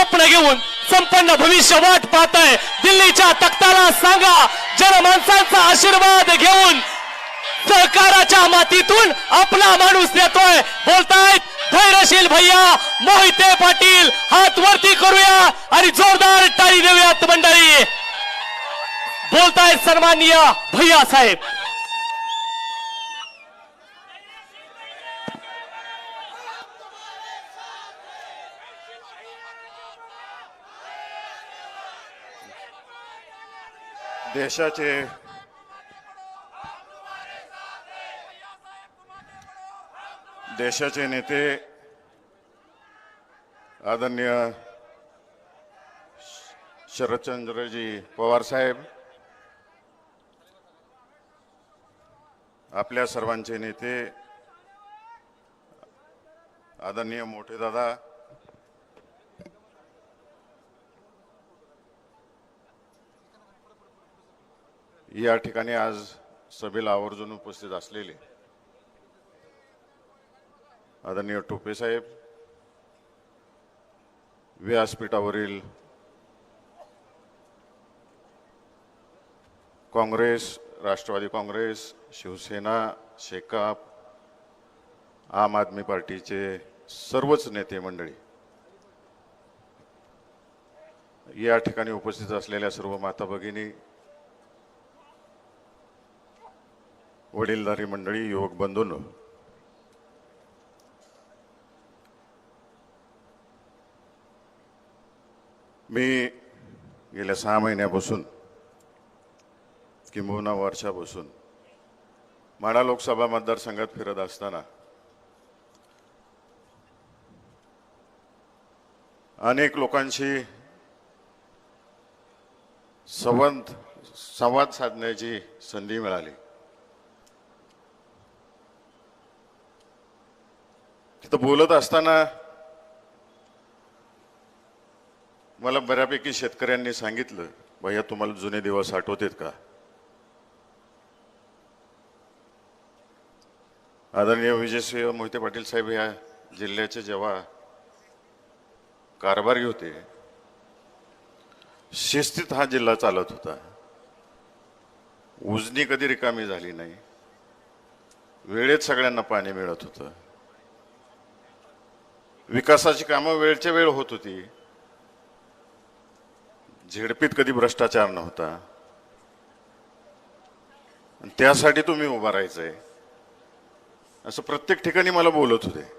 स्वप्न घेऊन संपन्न भविष्य वाट पाहताय. दिल्लीच्या तख्ताला सांगा जनमानसांचा आशीर्वाद घेऊन सहकाराच्या मातीतून आपला माणूस देतोय बोलतायत धैर्यशील भैया मोहिते पाटील हात वरती करूया आणि जोरदार टाळी देऊयात मंडळी. बोलतायत सन्माननीय भैया साहेब. देशाचे देशाचे नेते आदरणीय शरदचंद्रजी पवार साहेब आपल्या सर्वांचे नेते आदरणीय मोठे दादा या ठिकाणी आज सभेला आवर्जून उपस्थित असलेले आदरणीय टोपे साहेब व्यासपीठावरील काँग्रेस राष्ट्रवादी काँग्रेस शिवसेना शेकाप आम आदमी पार्टीचे सर्वच नेते मंडळी या ठिकाणी उपस्थित असलेल्या सर्व माता भगिनी वडीलधारी मंडळी युवक बंधून. मी गेल्या सहा महिन्यापासून किंबहुना वर्षापासून माडा लोकसभा मतदारसंघात फिरत असताना अनेक लोकांशी संवाद संवाद साधण्याची संधी मिळाली. तर बोलत असताना मला बऱ्यापैकी शेतकऱ्यांनी सांगितलं भैया तुम्हाला जुने दिवस आठवतेत का? आदरणीय विजयसिंह मोहिते पाटील साहेब या जिल्ह्याचे जेव्हा कारभारी होते शिस्तीत हा जिल्हा चालत होता. उजनी कधी रिकामी झाली नाही. वेळेत सगळ्यांना पाणी मिळत होतं. विकासाची कामं वेळच्या वेळ होत होती. झेडपीत कधी भ्रष्टाचार नव्हता. त्यासाठी तुम्ही उभा राहायचंय. असं प्रत्येक ठिकाणी मला बोलत होते.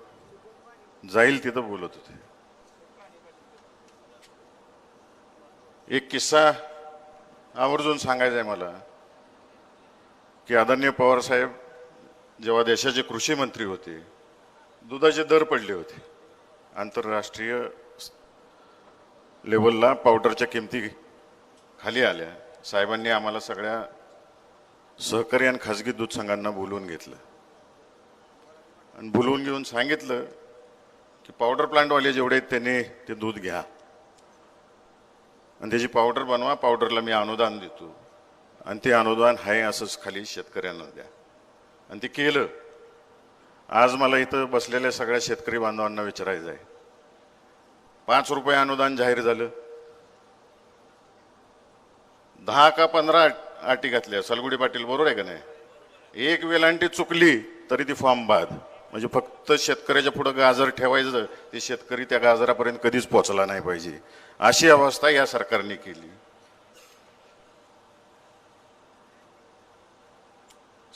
जाईल तिथं बोलत होते. एक किस्सा आवर्जून सांगायचा आहे मला. की आदरणीय पवार साहेब जेव्हा देशाचे कृषी मंत्री होते दुधाचे दर पडले होते. आंतरराष्ट्रीय लेवलला पावडरच्या किमती खाली आल्या. साहेबांनी आम्हाला सगळ्या सहकारी आणि खाजगी दूध संघांना बोलवून घेतलं. आणि बोलवून घेऊन सांगितलं की पावडर प्लांटवाले जेवढे आहेत त्यांनी ते दूध घ्या. आणि त्याची पावडर बनवा पावडरला मी अनुदान देतो. आणि ते अनुदान आहे असंच खाली शेतकऱ्यांना द्या. आणि ते केलं. आज मला इथं बसलेल्या सगळ्या शेतकरी बांधवांना विचारायचं आहे. पाच रुपये अनुदान जाहीर झालं. दहा का पंधरा अटी घातल्या. सलगुडी पाटील बरोबर आहे का नाही? एक वेलांटी चुकली तरी ती फॉर्म बाद. म्हणजे फक्त शेतकऱ्याच्या पुढं गाजर ठेवायचं ते शेतकरी त्या गाजरापर्यंत कधीच पोहोचला नाही पाहिजे. अशी अवस्था या सरकारने केली.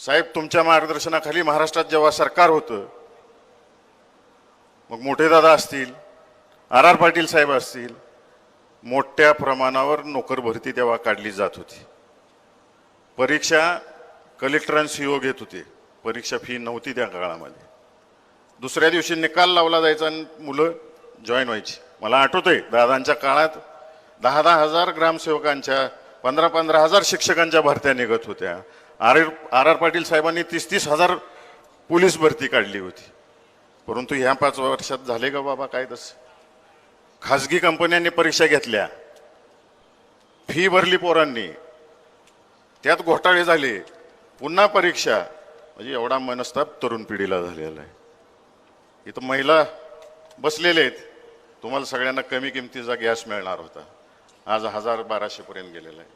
साहेब तुमच्या मार्गदर्शनाखाली महाराष्ट्रात जेव्हा सरकार होतं मग मोठे दादा असतील आर आर पाटील साहेब असतील मोठ्या प्रमाणावर नोकर भरती तेव्हा काढली जात होती. परीक्षा कलेक्टर आणि सीओ घेत होते. परीक्षा फी नव्हती त्या काळामध्ये. दुसऱ्या दिवशी निकाल लावला जायचा आणि मुलं जॉईन व्हायची. मला आठवतंय दादांच्या काळात दहा दहा हजार ग्रामसेवकांच्या पंधरा पंधरा हजार शिक्षकांच्या भरत्या निघत होत्या. आर आर आर पाटील साहेबांनी तीस तीस हजार पोलीस भरती काढली होती. परंतु ह्या पाच वर्षात झाले का बाबा काय तसं? खाजगी कंपन्यांनी परीक्षा घेतल्या. फी भरली पोरांनी. त्यात घोटाळे झाले. पुन्हा परीक्षा. म्हणजे एवढा मनस्ताप तरुण पिढीला झालेला आहे. इथं महिला बसलेले आहेत. तुम्हाला सगळ्यांना कमी किमतीचा गॅस मिळणार होता. आज हजार बाराशेपर्यंत गेलेला आहे.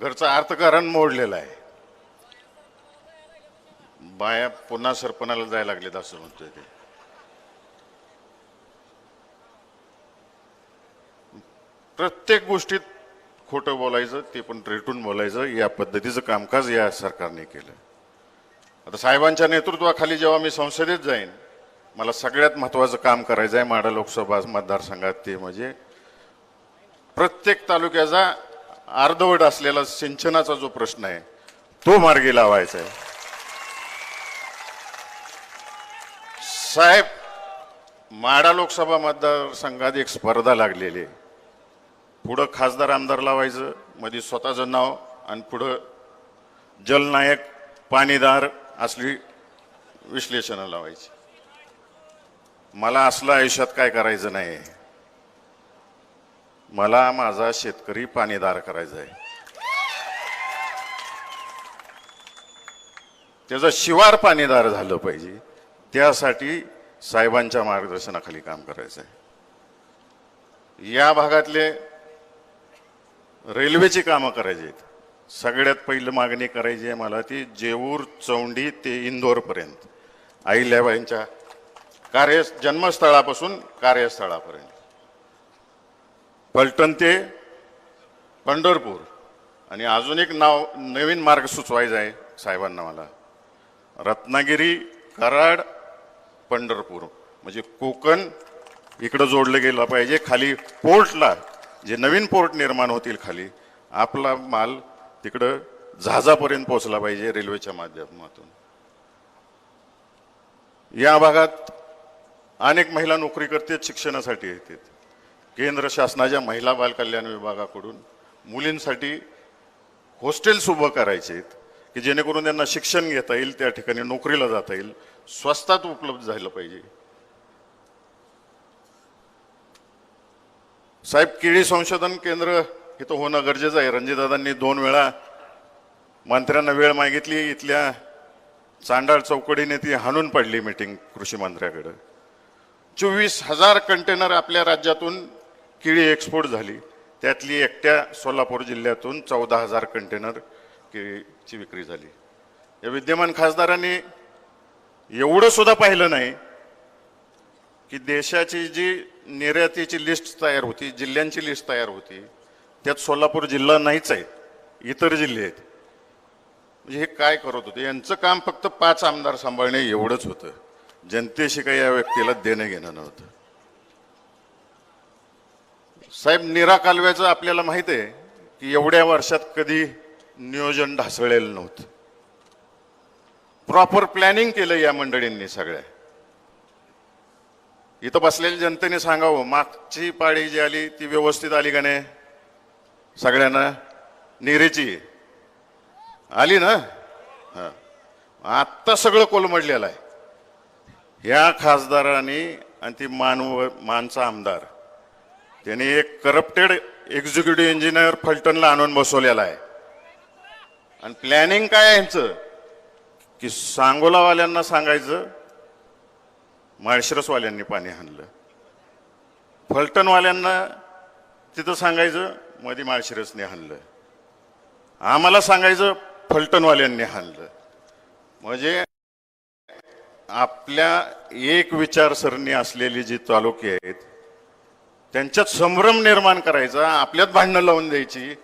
घरचं अर्थकारण मोडलेलं आहे. बाया पुन्हा सरपणाला जायला लागलेत असं म्हणतोय ते. प्रत्येक गोष्टीत खोटं बोलायचं ते पण रेटून बोलायचं या पद्धतीचं कामकाज या सरकारने केलं. आता साहेबांच्या नेतृत्वाखाली जेव्हा मी संसदेत जाईन मला सगळ्यात महत्वाचं काम करायचं आहे माडा लोकसभा मतदारसंघात ते म्हणजे प्रत्येक तालुक्याचा अर्धवट असलेला सिंचनाचा जो प्रश्न आहे तो मार्गी लावायचा आहे. साहेब माडा लोकसभा मतदारसंघात एक स्पर्धा लागलेली आहे. पुढं खासदार आमदार लावायचं मध्ये स्वतःचं नाव आणि पुढं जलनायक पाणीदार असली विश्लेषणं लावायची. मला असलं आयुष्यात काय करायचं नाही. मला माझा शेतकरी पाणीदार करायचा आहे. त्याचं शिवार पाणीदार झालं पाहिजे. त्यासाठी साहेबांच्या मार्गदर्शनाखाली काम करायचं आहे या भागातले रेल्वेची कामं करायची आहेत. सगळ्यात पहिलं मागणी करायची आहे मला ती जेऊर चौंडी ते इंदोरपर्यंत आईल्याबाईंच्या कार्य जन्मस्थळापासून कार्यस्थळापर्यंत. पलटण ते पंढरपूर. आणि अजून एक नाव नवीन मार्ग सुचवायचा आहे साहेबांना मला. रत्नागिरी कराड पंढरपूर म्हणजे कोकण इकडं जोडलं गेलं पाहिजे खाली पोर्टला जे नवीन पोर्ट निर्माण होतील खाली आपला माल तिकडं जहाजापर्यंत पोहोचला पाहिजे रेल्वेच्या माध्यमातून. या भागात अनेक महिला नोकरी करतात शिक्षणासाठी येतात. केंद्र शासनाच्या महिला बालकल्याण विभागाकडून मुलींसाठी हॉस्टेल्स उभं करायचे आहेत की जेणेकरून त्यांना शिक्षण घेता येईल त्या ठिकाणी नोकरीला जाता येईल. स्वस्तात उपलब्ध झालं पाहिजे. साहेब केळी संशोधन केंद्र इथं होणं गरजेचं आहे. रणजितदादांनी दोन वेळा मंत्र्यांना वेळ मागितली. इथल्या चांडाळ चौकडीने ती हाणून पडली मीटिंग कृषी मंत्र्याकडं. चोवीस हजार कंटेनर आपल्या राज्यातून केळी एक्सपोर्ट झाली. त्यातली एकट्या सोलापूर जिल्ह्यातून चौदा हजार कंटेनर केळीची विक्री झाली. या विद्यमान खासदारांनी एवढं सुद्धा पाहिलं नाही की देशाची जी निर्यातीची लिस्ट तयार होती जिल्ह्यांची लिस्ट तयार होती त्यात सोलापूर जिल्हा नाहीच आहे इतर जिल्हे आहेत. म्हणजे हे काय करत होते? यांचं काम फक्त पाच आमदार सांभाळणे एवढंच होतं. जनतेशी काही या व्यक्तीला देणं घेणं नव्हतं. साहेब निरा कालव्याचं आपल्याला माहिती आहे की एवढ्या वर्षात कधी नियोजन ढासळलेलं नव्हतं. प्रॉपर प्लॅनिंग केलं या मंडळींनी सगळ्या. इथं बसलेल्या जनतेने सांगावं मागची पाळी जी आली ती व्यवस्थित आली का नाही? सगळ्यांना निरेची. आली ना? हा. आत्ता सगळं कोलमडलेलं आहे. या खासदारांनी आणि ती मानव मानचा आमदार त्यांनी एक करप्टेड एक्झिक्युटिव्ह इंजिनियर फलटणला आणून बसवलेला आहे. आणि प्लॅनिंग काय यांचं? की सांगोलावाल्यांना सांगायचं माळशिरसवाल्यांनी पाणी आणलं. फलटणवाल्यांना तिथं सांगायचं मध्ये माळशिरसने आणलं. आम्हाला सांगायचं फलटणवाल्यांनी आणलं. म्हणजे आपल्या एक विचारसरणी असलेली जी तालुके आहेत त्यांच्यात संभ्रम निर्माण करायचा आपल्यात भांडणं लावून द्यायची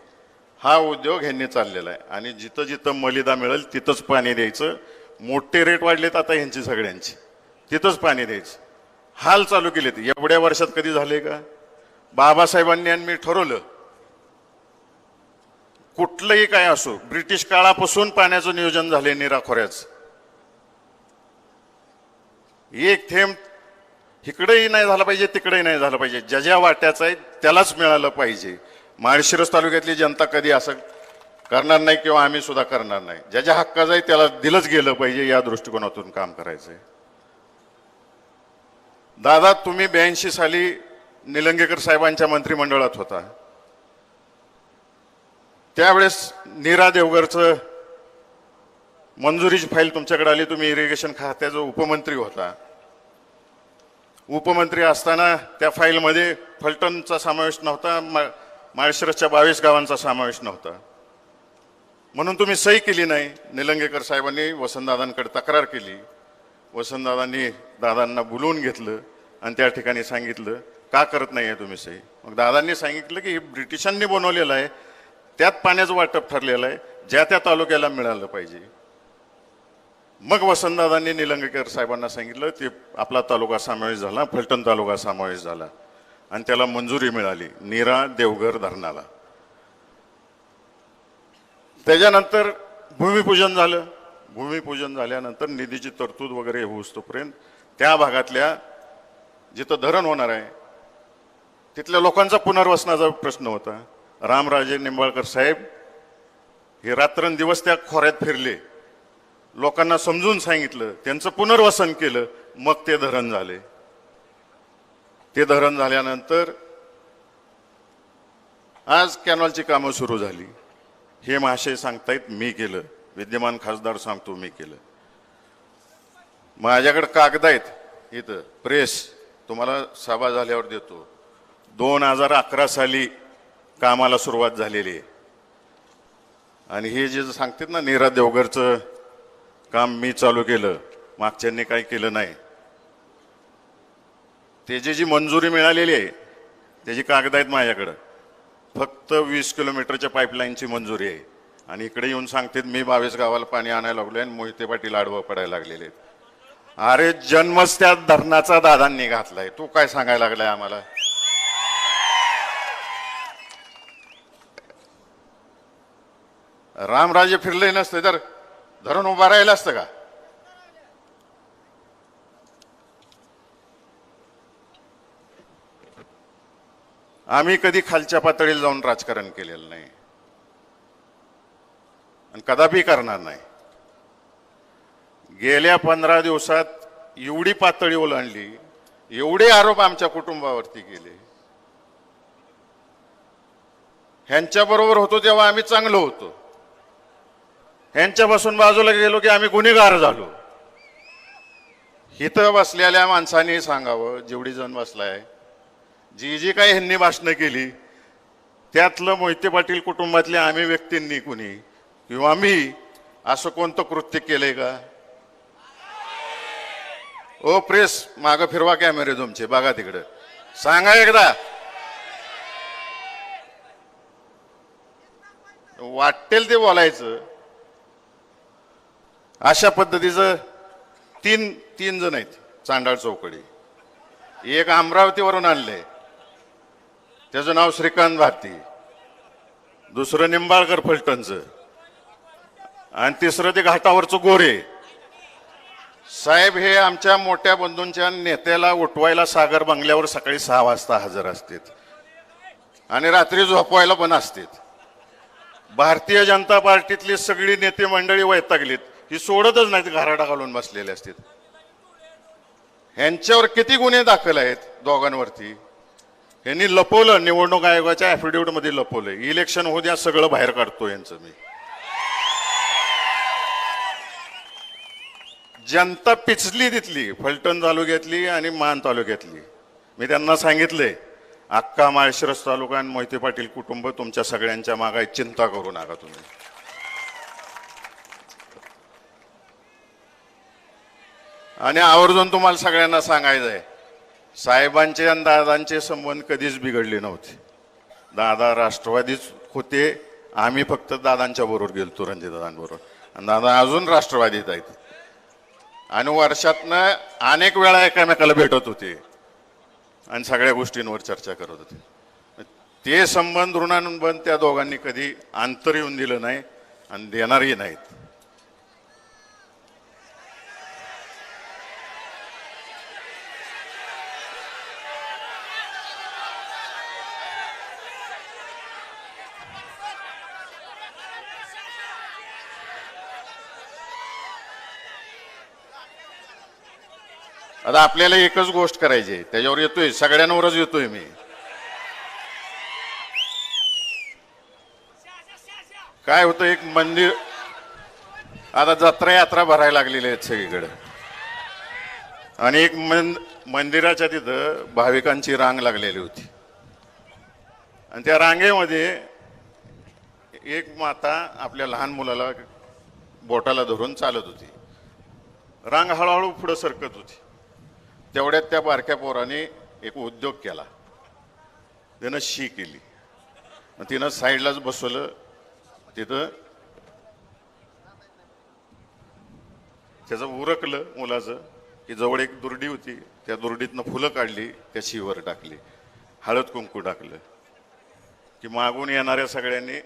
हा उद्योग ह्यांनी चाललेला आहे. आणि जिथं जिथं मलिदा मिळेल तिथंच पाणी द्यायचं. मोठे रेट वाढलेत आता ह्यांची सगळ्यांची. तिथंच पाणी द्यायचं. हाल चालू केलेत. एवढ्या वर्षात कधी झाले का? बाबासाहेबांनी आणि मी ठरवलं कुठलंही काय असो ब्रिटिश काळापासून पाण्याचं नियोजन झाले निराखोऱ्याचं एक थेंब इकडेही नाही झालं पाहिजे तिकडेही नाही झालं पाहिजे. ज्या ज्या वाट्याचं आहे त्यालाच मिळालं पाहिजे. माळशिरस तालुक्यातली जनता कधी असं करणार नाही किंवा आम्ही सुद्धा करणार नाही. ज्याच्या हक्काचं आहे त्याला दिलंच गेलं पाहिजे या दृष्टिकोनातून काम करायचंय. दादा तुम्ही ब्याऐंशी साली निलंगेकर साहेबांच्या मंत्रिमंडळात होता. त्यावेळेस नीरा देवगरचं मंजुरीची फाईल तुमच्याकडे आली तुम्ही इरिगेशन खात्याचा उपमंत्री होता. उपमंत्री असताना त्या फाईलमध्ये फलटणचा समावेश नव्हता. माळशिरसच्या बावीस गावांचा समावेश नव्हता. म्हणून तुम्ही सही केली नाही. निलंगेकर साहेबांनी वसंतदादांकडे तक्रार केली. वसंतदादांनी दादांना बोलवून घेतलं आणि त्या ठिकाणी सांगितलं का करत नाही आहे तुम्ही सही? मग दादांनी सांगितलं की हे ब्रिटिशांनी बनवलेलं आहे. त्यात पाण्याचं वाटप ठरलेलं आहे. ज्या त्या तालुक्याला मिळालं पाहिजे. मग वसंतदादांनी निलंगेकर साहेबांना सांगितलं ते आपला तालुका समावेश झाला फलटण तालुका समावेश झाला. आणि त्याला मंजुरी मिळाली नीरा देवघर धरणाला. त्याच्यानंतर भूमिपूजन झालं. भूमिपूजन झाल्यानंतर निधीची तरतूद वगैरे होऊस्तोपर्यंत त्या भागातल्या जिथं धरण होणार आहे तिथल्या लोकांचा पुनर्वसनाचा प्रश्न होता. रामराजे निंबाळकर साहेब हे रात्रंदिवस त्या खोऱ्यात फिरले. लोकांना समजून सांगितलं त्यांचं पुनर्वसन केलं मग ते धरण झाले. ते धरण झाल्यानंतर आज कॅनॉलची कामं सुरू झाली. हे महाशय सांगतायत मी केलं. विद्यमान खासदार सांगतो मी केलं. माझ्याकडे कागद आहेत इथं प्रेस. तुम्हाला सभा झाल्यावर देतो. दोन हजार अकरा साली कामाला सुरुवात झालेली आहे. आणि हे जे सांगतात ना नीरा देवघरचं काम मी चालू केलं. मागच्यांनी काही केलं नाही. त्याची जी मंजुरी मिळालेली आहे त्याची कागद आहेत माझ्याकडं. फक्त वीस किलोमीटरच्या पाईपलाईनची मंजुरी आहे. आणि इकडे येऊन सांगतात मी बावीस गावाला पाणी आणायला लागलोय आणि मोहिते पाटील आडवं पडायला लागलेले आहेत. अरे जन्मच त्या धरणाचा दादांनी घातलाय. तू काय सांगायला लागलाय आम्हाला? रामराजे फिरले नसते तर धरण उभा राहिलं असतं का? आम्ही कधी खालच्या पातळीला जाऊन राजकारण केलेलं नाही. आणि कदापि करणार नाही. गेल्या पंधरा दिवसात एवढी पातळी ओलांडली एवढे आरोप आमच्या कुटुंबावरती केले. ह्यांच्याबरोबर होतो तेव्हा आम्ही चांगलो होतो. ह्यांच्यापासून बाजूला गेलो की आम्ही गुन्हेगार झालो. इथं बसलेल्या माणसाने सांगावं जेवढी जण बसलाय जी जी काही ह्यांनी भाषणं केली त्यातलं मोहिते पाटील कुटुंबातल्या आम्ही व्यक्तींनी कुणी? किंवा मी असं कोणतं कृत्य केलंय का? ओ प्रेस माग फिरवा कॅमेरे तुमचे बघा तिकडं. सांगा एकदा. वाटेल ते बोलायचं. अशा पद्धतीचं तीन तीन जण आहेत चांडाळ चौकडी. एक अमरावतीवरून आणले त्याचं नाव श्रीकांत भारती. दुसरं निंबाळकर फलटणचं. आणि तिसरं ते घाटावरचं गोरे. साहेब हे आमच्या मोठ्या बंधूंच्या नेत्याला उठवायला सागर बंगल्यावर सकाळी सहा वाजता हजर असतात. आणि रात्री झोपवायला पण असतात. भारतीय जनता पार्टीतली सगळी नेते मंडळी वैतागलीत. ही सोडतच नाहीत घराडा घालून बसलेले असतात. ह्यांच्यावर किती गुन्हे दाखल आहेत दोघांवरती? यांनी लपवलं निवडणूक आयोगाच्या affidavit लपवलं इलेक्शन होऊ द्या सगळं बाहेर काढतो यांचं मी. जनता पिचली तिथली फलटण तालुक्यातली आणि मान तालुक्यातली. मी त्यांना सांगितलंय अक्का माळशिरस तालुका आणि मोहिते पाटील कुटुंब तुमच्या सगळ्यांच्या मागाय चिंता करू नका तुम्ही. आणि आवर्जून तुम्हाला सगळ्यांना सांगायचं आहे साहेबांचे आणि दादांचे संबंध कधीच बिघडले नव्हते. दादा राष्ट्रवादीच होते. आम्ही फक्त दादांच्या बरोबर गेलो रणजितदादांबरोबर आणि दादा अजून राष्ट्रवादीत आहेत. आणि वर्षातनं अनेक वेळा एकमेकाला भेटत होते. आणि सगळ्या गोष्टींवर चर्चा करत होते. ते संबंध ऋणानुबंध त्या दोघांनी कधी अंतर येऊन दिलं नाही आणि देणारही नाहीत. आता आपल्याला एकच गोष्ट करायची आहे. त्याच्यावर येतोय. सगळ्यांवरच येतोय मी. काय होतं एक मंदिर आता जत्रा यात्रा भरायला लागलेली आहेत सगळीकडे. आणि एक मंद मंदिराच्या तिथं भाविकांची रांग लागलेली होती. आणि त्या रांगेमध्ये एक माता आपल्या लहान मुलाला बोटाला धरून चालत होती. रांग हळूहळू पुढं सरकत होती. तेवढ्यात त्या बारक्या पोराने एक उद्योग केला. त्यानं शी केली. मग तिनं साईडलाच बसवलं. तिथं त्याचं उरकलं मुलाचं की जवळ एक दुर्डी होती. त्या दुर्डीतनं फुलं काढली त्या शीवर टाकली. हळद कुंकू टाकलं. की मागून येणाऱ्या सगळ्यांनी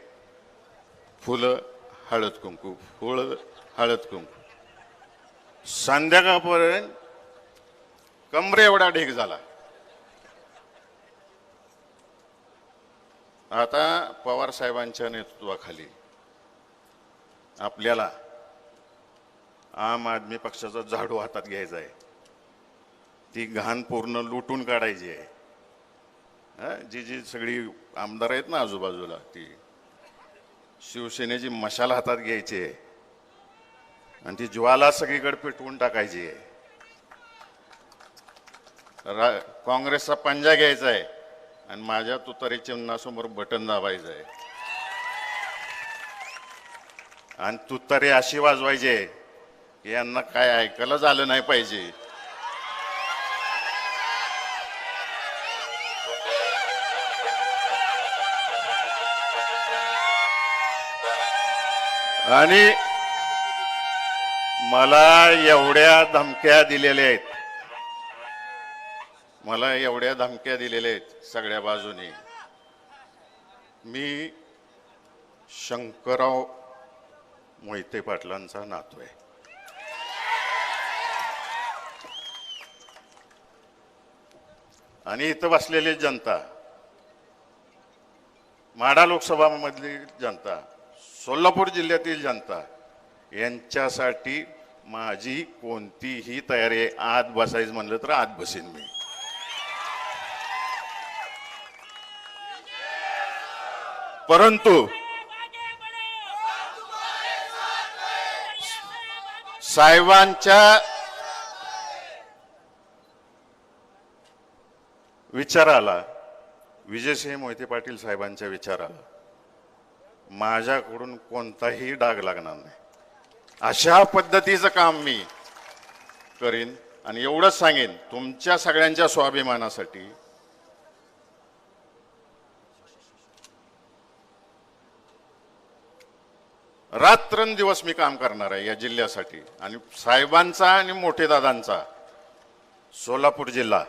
फुलं हळद कुंकू फुलं हळद कुंकू. संध्याकाळपर्यंत कमरे एवढा ढीक झाला. आता पवार साहेबांच्या नेतृत्वाखाली आपल्याला आम आदमी पक्षाचा झाडू हातात घ्यायचा आहे. ती घाण पूर्ण लुटून काढायची आहे. हा, जी जी सगळी आमदार आहेत ना आजूबाजूला ती शिवसेनेची मशाल हातात घ्यायची आहे. आणि ती ज्वाला सगळीकडे पेटवून टाकायची आहे. रा काँग्रेसचा पंजा घ्यायचा आहे आणि माझ्या तुतारी चिन्हासमोर बटन दाबायचं आहे. आणि तुतारी अशी वाजवायची की यांना काय ऐकायला झालं नाही पाहिजे. आणि मला एवढ्या धमक्या दिलेल्या आहेत. मला एवढ्या धमक्या दिलेल्या आहेत सगळ्या बाजूने. मी शंकरराव मोहिते पाटलांचा नातू आहे. आणि इथं बसलेली जनता माडा लोकसभामधली जनता सोलापूर जिल्ह्यातील जनता यांच्यासाठी माझी कोणतीही तयारी आहे. आत बसायचं म्हणलं तर आत बसेन मी. परंतु साहेबांच्या विचाराला विजयसिंह मोहिते पाटील साहेबांच्या विचाराला माझ्याकडून कोणताही डाग लागणार नाही. अशा पद्धतीचं काम मी करीन आणि एवढंच सांगेन तुमच्या सगळ्यांच्या स्वाभिमानासाठी रात्रंदिवस मी काम करणार आहे या जिल्ह्यासाठी. आणि साहेबांचा आणि मोठे दादांचा. सोलापूर जिल्हा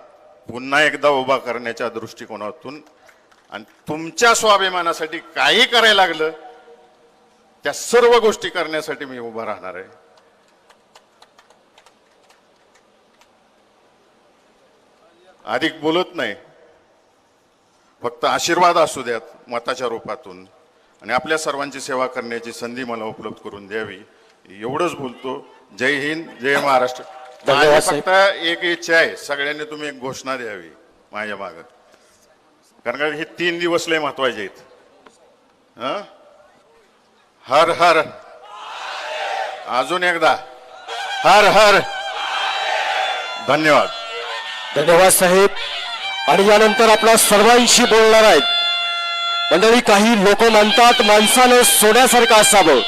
पुन्हा एकदा उभा करण्याच्या दृष्टिकोनातून आणि तुमच्या स्वाभिमानासाठी काही करायला लागलं त्या सर्व गोष्टी करण्यासाठी मी उभा राहणार आहे. अधिक बोलत नाही. फक्त आशीर्वाद असू द्यात मताच्या रूपातून. आणि आपल्या सर्वांची सेवा करण्याची संधी मला उपलब्ध करून द्यावी. एवढंच बोलतो. जय हिंद जय महाराष्ट्र. माझी. फक्त एक इच्छा आहे. सगळ्यांनी तुम्ही एक घोषणा द्यावी माझ्या माग. कारण का हे तीन दिवस लय महत्त्वाचे आहेत. हं? हर हर. अजून एकदा. हर हर. धन्यवाद. धन्यवाद साहेब. आणि यानंतर आपल्या सर्वांशी बोलणार आहेत. मंडळी काही लोक म्हणतात माणसानं सोन्यासारखं असावं.